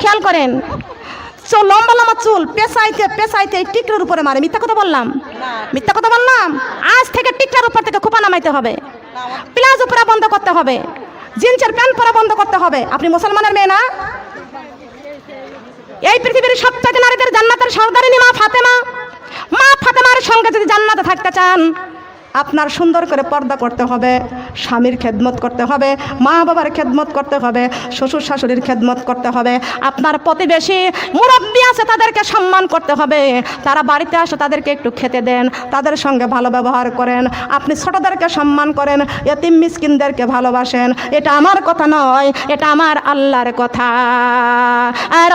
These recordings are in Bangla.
খেয়াল করেন। চুল লম্বা লম্বা চুল পেশাইতে পেশাইতে এই টিকটার উপরে মারে। মিথ্যা কথা বললাম? মিথ্যা কথা বললাম? আজ থেকে টিকটার উপর থেকে খোপা নামাইতে হবে। প্লাজো পরা বন্ধ করতে হবে। জিন্সের প্যান্ট পরা বন্ধ করতে হবে। আপনি মুসলমানের মেয়ে না? এই পৃথিবীর সবচেয়ে নারীদের জান্নাতের সর্দারিনী মা ফাতেমা। মা ফাতেমার সঙ্গে যদি জান্নাতে থাকতে চান আপনার সুন্দর করে পর্দা করতে হবে, স্বামীর খেদমত করতে হবে, মা বাবার খেদমত করতে হবে, শ্বশুর শাশুড়ির খেদমত করতে হবে। আপনার প্রতিবেশী মুরব্বী আছে, তাদেরকে সম্মান করতে হবে। তারা বাড়িতে আসে, তাদেরকে একটু খেতে দেন, তাদের সঙ্গে ভালো ব্যবহার করেন। আপনি ছোটদেরকে সম্মান করেন, এতিম মিসকিনদেরকে ভালোবাসেন। এটা আমার কথা নয়, এটা আমার আল্লাহর কথা। আর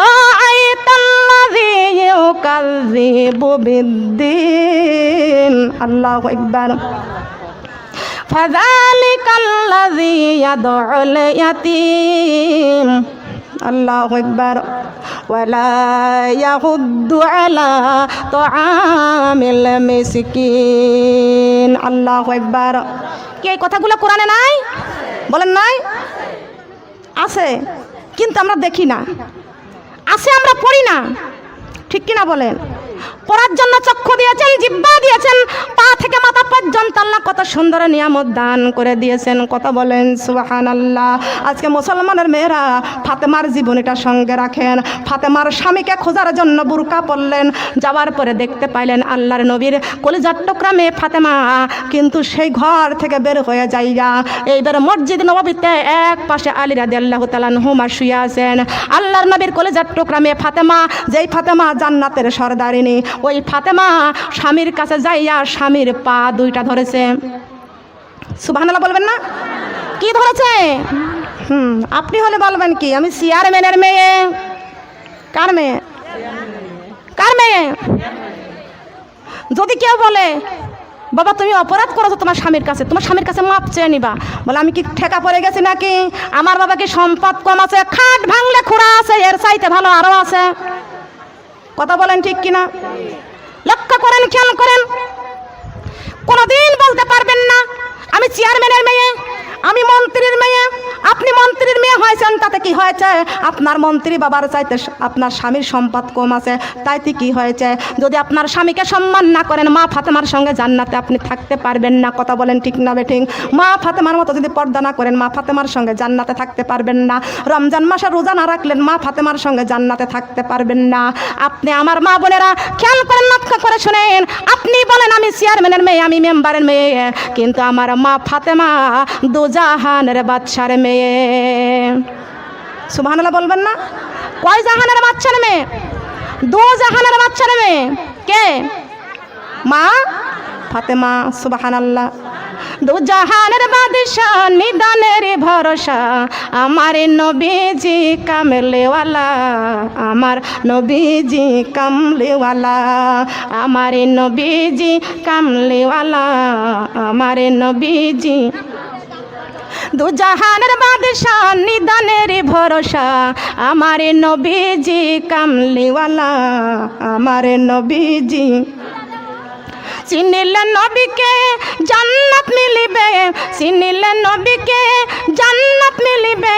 আল্লাহ একবার فذلك الذي يدعو اليتيم الله أكبر ولا يغض على طعام المسكين الله أكبر কি এই কথাগুলো কোরআনে নাই বলেন নাই আছে কিন্তু আমরা দেখি না আছে আমরা পড়ি না ঠিক কিনা বলেন? পড়ার জন্য চক্ষু দিয়েছেন, জিব্বা দিয়েছেন, পা থেকে মাথা পর্যন্ত আল্লাহ কত সুন্দর নিয়ামত দান করে দিয়েছেন। কথা বলেন সুবাহান আল্লাহ আজকে মুসলমানের মেয়েরা ফাতেমার জীবনীটা সঙ্গে রাখেন। ফাতেমার স্বামীকে খোঁজার জন্য বুরকা পড়লেন যাওয়ার পরে দেখতে পাইলেন আল্লাহর নবীর কলিজার টুকরা মেয়ে ফাতেমা, কিন্তু সেই ঘর থেকে বের হয়ে যাইয়া এইবার মসজিদ নবীতে এক পাশে আলী রাদি আল্লাহ তালান হুমা শুয়ে আছেন। আল্লাহর নবীর কলেজার টুকরা মেয়ে ফাতেমা, যেই ফাতেমা জান্নাতের সর্দারিনী ওই ফাতেমা স্বামীর কাছে যাইয়া স্বামীর পা দুইটা ধরেছে। সুবহানাল্লাহ বলবেন না? কি ধরেছে? হুম, আপনি হলে বলবেন কি? আমি চেয়ারম্যানের মেয়ে। কার মেয়ে? কার মেয়ে? যদি কেউ বলে, বাবা, তুমি অপরাধ করেছ তোমার স্বামীর কাছে, তোমার স্বামীর কাছে মাপ চেয়ে নিবা। বলে, আমি কি ঠেকা পড়ে গেছি নাকি? আমার বাবা কি সম্পদ কম আছে, খাট ভাঙলে খোড়া আছে, এর চাইতে ভালো আরও আছে। কথা বলেন ঠিক কিনা? লক্ষ্য করেন, খেয়াল করেন। কোনোদিন বলতে পারবেন না, আমি চেয়ারম্যানের মেয়ে, আমি মন্ত্রীর মেয়ে আপনি মন্ত্রীর মেয়ে হয়েছেন, তাতে কি হয়েছে? আপনার মন্ত্রী বাবার চাইতে আপনার স্বামীর সম্পদ কম আছে, তাইতে কি হয়েছে? যদি আপনার স্বামীকে সম্মান না করেন, মা ফাতেমার সঙ্গে জান্নাতে আপনি থাকতে পারবেন না, কথা বলেন ঠিক না বেঠিক মা ফাতেমার মতো যদি পর্দা না করেন, মা ফাতেমার সঙ্গে জান্নাতে থাকতে পারবেন না। রমজান মাসে রোজা না রাখলেন, মা ফাতেমার সঙ্গে জান্নাতে থাকতে পারবেন না। আপনি আমার মা বোনেরা, খেয়াল করেন, লক্ষ্য করে শুনেন। আপনি বলেন, আমি চেয়ারম্যানের মেয়ে, আমি মেম্বারের মেয়ে। কিন্তু আমার মা ফাতেমা দুজাহানের বাচ্চার মেয়ে। সুবহানাল্লাহ বলবেন না? কয় জাহানের বাচ্চার মেয়ে? দু জাহানের বাচ্চার মেয়ে। কে? মা? ফাতেমা, সুবহানাল্লাহ। দু জাহানের বাদশাহ, নিদানের ভরসা। আমার নবীজি কামলেওয়ালা, আমার নবীজি কামলেওয়ালা। আমার নবীজি কামলেওয়ালা, আমার নবীজি দু জাহানের বাদশাহ নিদানের ভরসা। আমার নবীজি কামলিওয়ালা, আমার নবীজি। চিনিলে নবীকে জান্নাত মিলিবে, চিনিলে নবীকে জান্নাত মিলিবে।